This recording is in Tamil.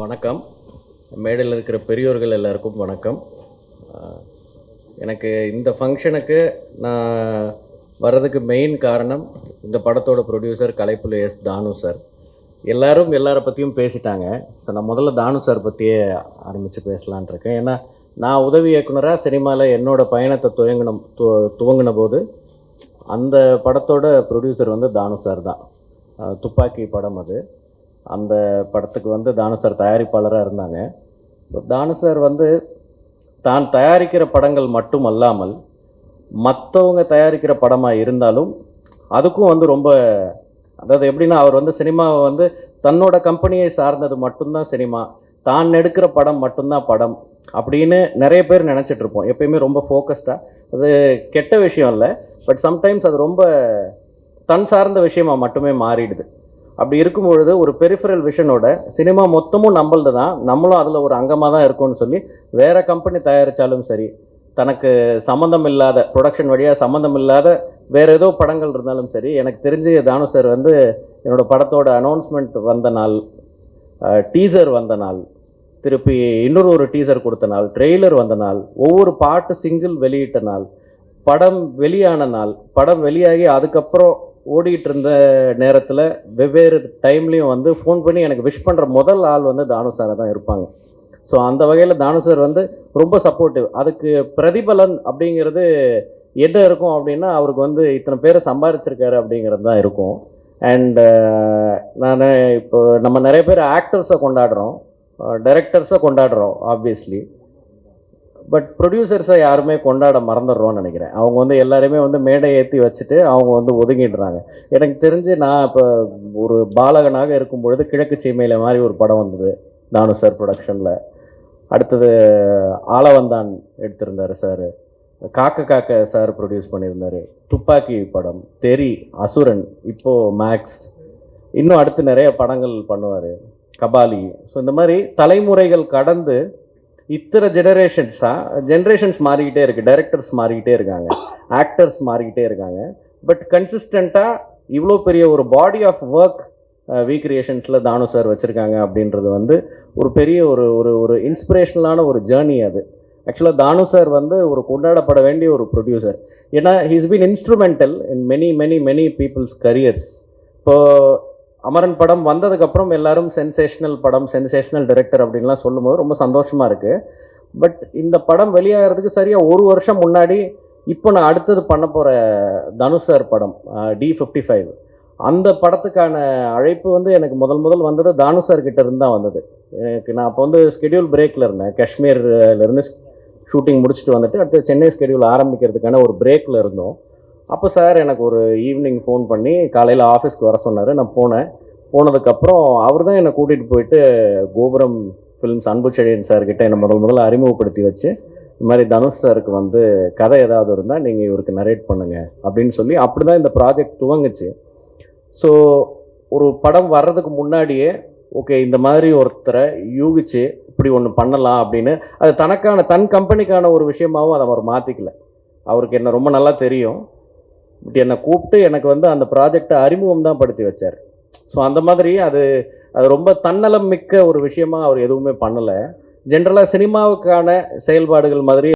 வணக்கம். மேடையில் இருக்கிற பெரியோர்கள் எல்லாருக்கும் வணக்கம். எனக்கு இந்த ஃபங்க்ஷனுக்கு நான் வர்றதுக்கு மெயின் காரணம் இந்த படத்தோட producer Kalaipuli S Thanu sir எல்லாரும் எல்லாரை பற்றியும் பேசிட்டாங்க. ஸோ நான் முதல்ல தானு சார் பற்றியே ஆரம்பித்து பேசலான் இருக்கேன். ஏன்னா நான் உதவி இயக்குனராக சினிமாவில் என்னோடய பயணத்தை துவங்கின து துவங்கின போது அந்த படத்தோட ப்ரொடியூசர் வந்து தானு சார் தான். துப்பாக்கி படம் அது. அந்த படத்துக்கு வந்து தானு சார் தயாரிப்பாளராக இருந்தாங்க. இப்போ தானு சார் வந்து தான் தயாரிக்கிற படங்கள் மட்டும் அல்லாமல் மற்றவங்க தயாரிக்கிற படமாக இருந்தாலும் அதுக்கும் வந்து ரொம்ப அதாவது எப்படின்னா அவர் வந்து சினிமாவை வந்து தன்னோட கம்பெனியை சார்ந்தது மட்டும்தான் சினிமா தான் எடுக்கிற படம் மட்டும்தான் படம் அப்படின்னு நிறைய பேர் நினச்சிட்ருப்போம் எப்பயுமே ரொம்ப ஃபோக்கஸ்டாக அது கெட்ட விஷயம் இல்லை. பட் சம்டைம்ஸ் அது ரொம்ப தன் சார்ந்த விஷயமாக மட்டுமே மாறிடுது. அப்படி இருக்கும் பொழுது ஒரு பெரிஃபரல் விஷனோட சினிமா மொத்தமும் நம்மளது தான் நம்மளும் அதில் ஒரு அங்கமாக தான் இருக்கோம்னு சொல்லி வேறு கம்பெனி தயாரித்தாலும் சரி தனக்கு சம்மந்தம் இல்லாத ப்ரொடக்ஷன் வழியாக சம்மந்தம் இல்லாத வேறு ஏதோ படங்கள் இருந்தாலும் சரி எனக்கு தெரிஞ்சு தானு சார் வந்து என்னோட படத்தோட அனௌன்ஸ்மெண்ட் வந்த நாள் டீசர் வந்த நாள் திருப்பி இன்னொரு ஒரு டீசர் கொடுத்த நாள் ட்ரெய்லர் வந்த நாள் ஒவ்வொரு பாட்டு சிங்கிள் வெளியிட்ட நாள் படம் வெளியான நாள் படம் வெளியாகி அதுக்கப்புறம் ஓடிட்டு இருந்த நேரத்தில் வெவ்வேறு டைம்லேயும் வந்து ஃபோன் பண்ணி எனக்கு விஷ் பண்ணுற முதல் ஆள் வந்து தானு சாரை தான் இருப்பாங்க. ஸோ அந்த வகையில் தானு சார் வந்து ரொம்ப சப்போர்ட்டிவ் அதுக்கு பிரதிபலன் அப்படிங்கிறது என்ன இருக்கும் அப்படின்னா அவருக்கு வந்து இத்தனை பேரை சம்பாதிச்சிருக்காரு அப்படிங்கிறது தான் இருக்கும். அண்டு நான் இப்போ நம்ம நிறைய பேர் ஆக்டர்ஸை கொண்டாடுறோம். டைரக்டர்ஸை கொண்டாடுறோம் ஆப்வியஸ்லி பட் ப்ரொடியூசர்ஸை யாருமே கொண்டாட மறந்துடுறோம்னு நினைக்கிறேன். அவங்க வந்து எல்லாருமே வந்து மேடை ஏற்றி வச்சுட்டு அவங்க வந்து ஒதுங்கிடுறாங்க. எனக்கு தெரிஞ்சு நான் இப்போ ஒரு பாலகனாக இருக்கும் பொழுது கிழக்கு சீமையில் மாதிரி ஒரு படம் வந்தது தானு சார் ப்ரொடக்ஷனில் அடுத்தது ஆலவந்தான் எடுத்திருந்தார் சார் காக்க காக்க சார் ப்ரொடியூஸ் பண்ணியிருந்தார். துப்பாக்கி படம் தெரி அசுரன் இப்போது மேக்ஸ் இன்னும் அடுத்து நிறைய படங்கள் பண்ணுவார். கபாலி. ஸோ இந்த மாதிரி தலைமுறைகள் கடந்து இத்தனை ஜெனரேஷன்ஸாக ஜென்ரேஷன்ஸ் மாறிக்கிட்டே இருக்குது டைரக்டர்ஸ் மாறிக்கிட்டே இருக்காங்க ஆக்டர்ஸ் மாறிக்கிட்டே இருக்காங்க. பட் கன்சிஸ்டண்ட்டாக இவ்வளோ பெரிய ஒரு body of work விக்ரியேஷன்ஸில் Thanu sir வச்சுருக்காங்க அப்படின்றது வந்து ஒரு பெரிய ஒரு ஒரு ஒரு இன்ஸ்பிரேஷனலான ஒரு ஜேர்னி அது. ஆக்சுவலாக தானு சார் வந்து ஒரு கொண்டாடப்பட வேண்டிய ஒரு ப்ரொடியூசர் ஏன்னா he's been instrumental in many many many people's careers இப்போது அமரன் படம் வந்ததுக்கப்புறம் எல்லாரும் சென்சேஷனல் படம் சென்சேஷனல் டைரக்டர் அப்படின்லாம் சொல்லும்போது ரொம்ப சந்தோஷமாக இருக்குது பட் இந்த படம் வெளியாகிறதுக்கு சரியாக ஒரு வருஷம் முன்னாடி இப்போ நான் அடுத்தது பண்ண போகிற தனுஷ் சார் படம் டி ஃபிஃப்டி ஃபைவ் அந்த படத்துக்கான அழைப்பு வந்து எனக்கு முதல் முதல் வந்தது தானு சார் தான் வந்தது. எனக்கு நான் அப்போ வந்து ஸ்கெடியூல் பிரேக்கில் இருந்தேன். காஷ்மீர்லேருந்து ஷூட்டிங் முடிச்சுட்டு வந்துட்டு அடுத்து சென்னை ஸ்கெடியூல் ஆரம்பிக்கிறதுக்கான ஒரு பிரேக்கில் இருந்தோம். அப்போ சார் எனக்கு ஒரு ஈவினிங் ஃபோன் பண்ணி காலையில் ஆஃபீஸ்க்கு வர சொன்னார். நான் போனேன். போனதுக்கப்புறம் அவர் தான் என்னை கூட்டிகிட்டு போயிட்டு கோபுரம் ஃபிலிம்ஸ் அன்பு செழியன் சார்கிட்ட என்னை முதல் முதல்ல அறிமுகப்படுத்தி வச்சு இந்த மாதிரி தனுஷ் சாருக்கு வந்து கதை ஏதாவது இருந்தால் நீங்கள் இவருக்கு நரேட் பண்ணுங்கள் அப்படின்னு சொல்லி அப்படி தான் இந்த ப்ராஜெக்ட் துவங்குச்சு. ஸோ ஒரு படம் வர்றதுக்கு முன்னாடியே ஓகே இந்த மாதிரி ஒருத்தரை யூகிச்சு இப்படி ஒன்று பண்ணலாம் அப்படின்னு அது தனக்கான தன் கம்பெனிக்கான ஒரு விஷயமாகவும் அதை அவர் மாற்றிக்கல அவருக்கு என்ன ரொம்ப நல்லா தெரியும். பட் என்னை கூப்பிட்டு எனக்கு வந்து அந்த ப்ராஜெக்டை அறிமுகம் தான் படுத்தி வச்சார். ஸோ அந்த மாதிரி அது அது ரொம்ப தன்னலம் மிக்க ஒரு விஷயமாக அவர் எதுவுமே பண்ணலை. ஜென்ரலாக சினிமாவுக்கான செயல்பாடுகள் மாதிரி